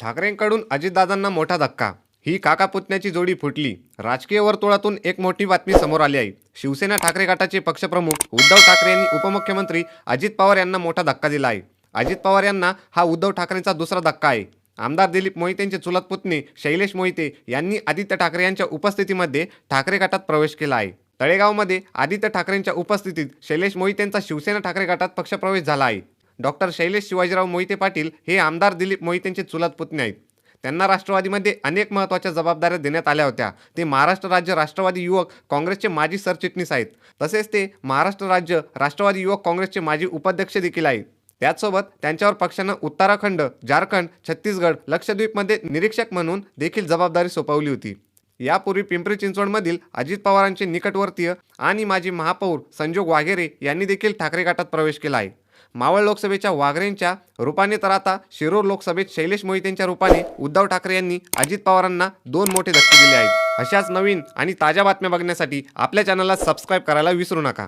ठाकरेंकडून अजितदादांना मोठा धक्का. ही काका पुतण्याची जोडी फुटली. राजकीय वर्तुळातून एक मोठी बातमी समोर आली आहे. शिवसेना ठाकरे गटाचे पक्षप्रमुख उद्धव ठाकरे यांनी उपमुख्यमंत्री अजित पवार यांना मोठा धक्का दिला आहे. अजित पवार यांना हा उद्धव ठाकरेंचा दुसरा धक्का आहे. आमदार दिलीप मोहितेंचे चुलत पुतणे शैलेश मोहिते यांनी आदित्य ठाकरे यांच्या उपस्थितीमध्ये ठाकरे गटात प्रवेश केला आहे. तळेगावमध्ये आदित्य ठाकरेंच्या उपस्थितीत शैलेश मोहितेंचा शिवसेना ठाकरे गटात पक्षप्रवेश झाला आहे. डॉक्टर शैलेश शिवाजीराव मोहिते पाटील हे आमदार दिलीप मोहितेंचे चुलत पुतणे आहेत. त्यांना राष्ट्रवादीमध्ये अनेक महत्त्वाच्या जबाबदाऱ्या देण्यात आल्या होत्या. ते महाराष्ट्र राज्य राष्ट्रवादी युवक काँग्रेसचे माजी सरचिटणीस आहेत. तसेच ते महाराष्ट्र राज्य राष्ट्रवादी युवक काँग्रेसचे माजी उपाध्यक्ष देखील आहेत. त्याचसोबत त्यांच्यावर पक्षानं उत्तराखंड झारखंड छत्तीसगड लक्षद्वीपमध्ये निरीक्षक म्हणून देखील जबाबदारी सोपवली होती. यापूर्वी पिंपरी चिंचवडमधील अजित पवारांचे निकटवर्तीय आणि माजी महापौर संजोग वाघेरे यांनी देखील ठाकरे गटात प्रवेश केला आहे. मावळ लोकसभेच्या वाघरेंच्या रूपाने तर आता शिरूर लोकसभेत शैलेश मोहितेंच्या रूपाने उद्धव ठाकरे यांनी अजित पवारांना दोन मोठे धक्के दिले आहेत. अशाच नवीन आणि ताज्या बातम्या बघण्यासाठी आपल्या चॅनलला सबस्क्राईब करायला विसरू नका.